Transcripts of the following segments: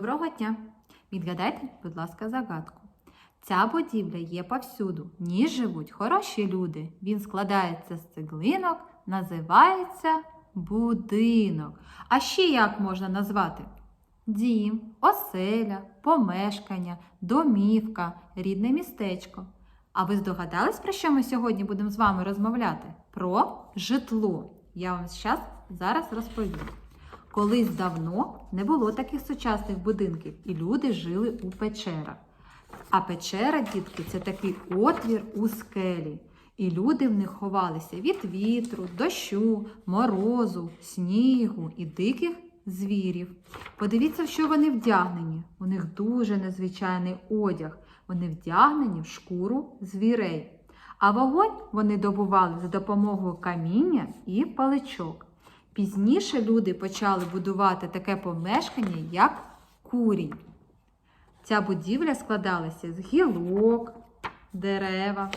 Доброго дня! Відгадайте, будь ласка, загадку. Ця будівля є повсюду. В ній живуть хороші люди. Він складається з цеглинок, називається будинок. А ще як можна назвати? Дім, оселя, помешкання, домівка, рідне містечко. А ви здогадались, про що ми сьогодні будемо з вами розмовляти? Про житло. Я вам зараз розповім. Колись давно не було таких сучасних будинків, і люди жили у печерах. А печера, дітки, це такий отвір у скелі. І люди в них ховалися від вітру, дощу, морозу, снігу і диких звірів. Подивіться, в що вони вдягнені. У них дуже незвичайний одяг. Вони вдягнені в шкуру звірей. А вогонь вони добували за допомогою каміння і паличок. Пізніше люди почали будувати таке помешкання, як курінь. Ця будівля складалася з гілок, дерева,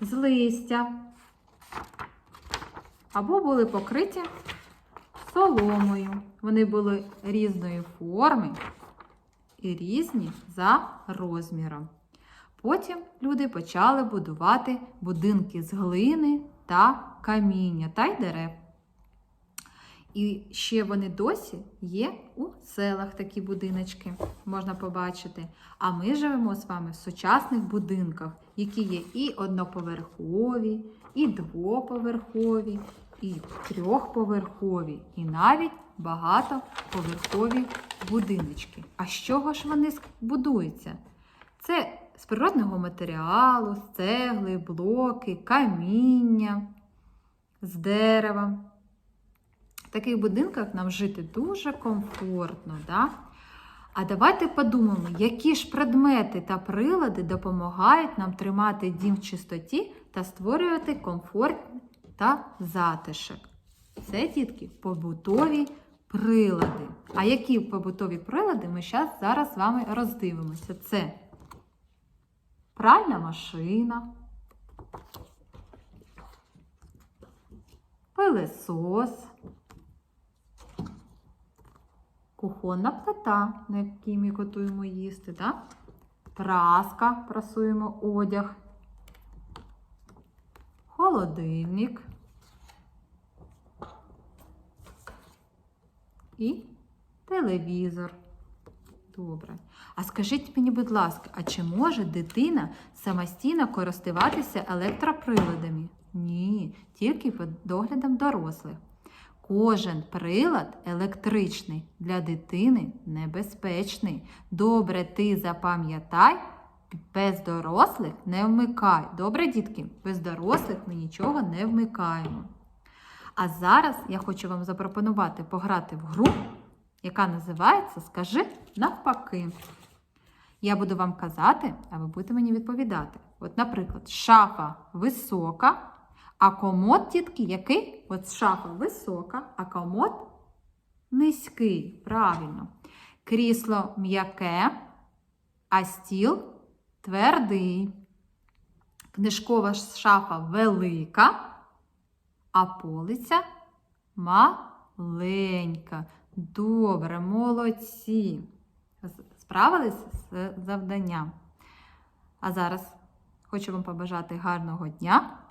з листя або були покриті соломою. Вони були різної форми і різні за розміром. Потім люди почали будувати будинки з глини та каміння та й дерев. І ще вони досі є у селах такі будиночки, можна побачити. А ми живемо з вами в сучасних будинках, які є і одноповерхові, і двоповерхові, і трьохповерхові, і навіть багатоповерхові будиночки. А з чого ж вони будуються? Це з природного матеріалу, з цегли, блоки, каміння, з дерева. Таких будинках нам жити дуже комфортно. Да? А давайте подумаємо, які ж предмети та прилади допомагають нам тримати дім в чистоті та створювати комфорт та затишок. Це, дітки, побутові прилади. А які побутові прилади ми зараз з вами роздивимося? Це пральна машина, пилесос, кухонна плита, на якій ми готуємо їсти, да? праска, прасуємо одяг, холодильник і телевізор. Добре. А скажіть мені, будь ласка, а чи може дитина самостійно користуватися електроприладами? Ні, тільки під доглядом дорослих. Кожен прилад електричний для дитини небезпечний. Добре, ти запам'ятай, без дорослих не вмикай. Добре, дітки, без дорослих ми нічого не вмикаємо. А зараз я хочу вам запропонувати пограти в гру, яка називається Скажи навпаки. Я буду вам казати, а ви будете мені відповідати. От, наприклад, шафа висока, а комод, дітки, який? От шафа висока, а комод низький. Правильно. Крісло м'яке, а стіл твердий. Книжкова шафа велика, а полиця маленька. Добре, молодці. Справились з завданням. А зараз хочу вам побажати гарного дня.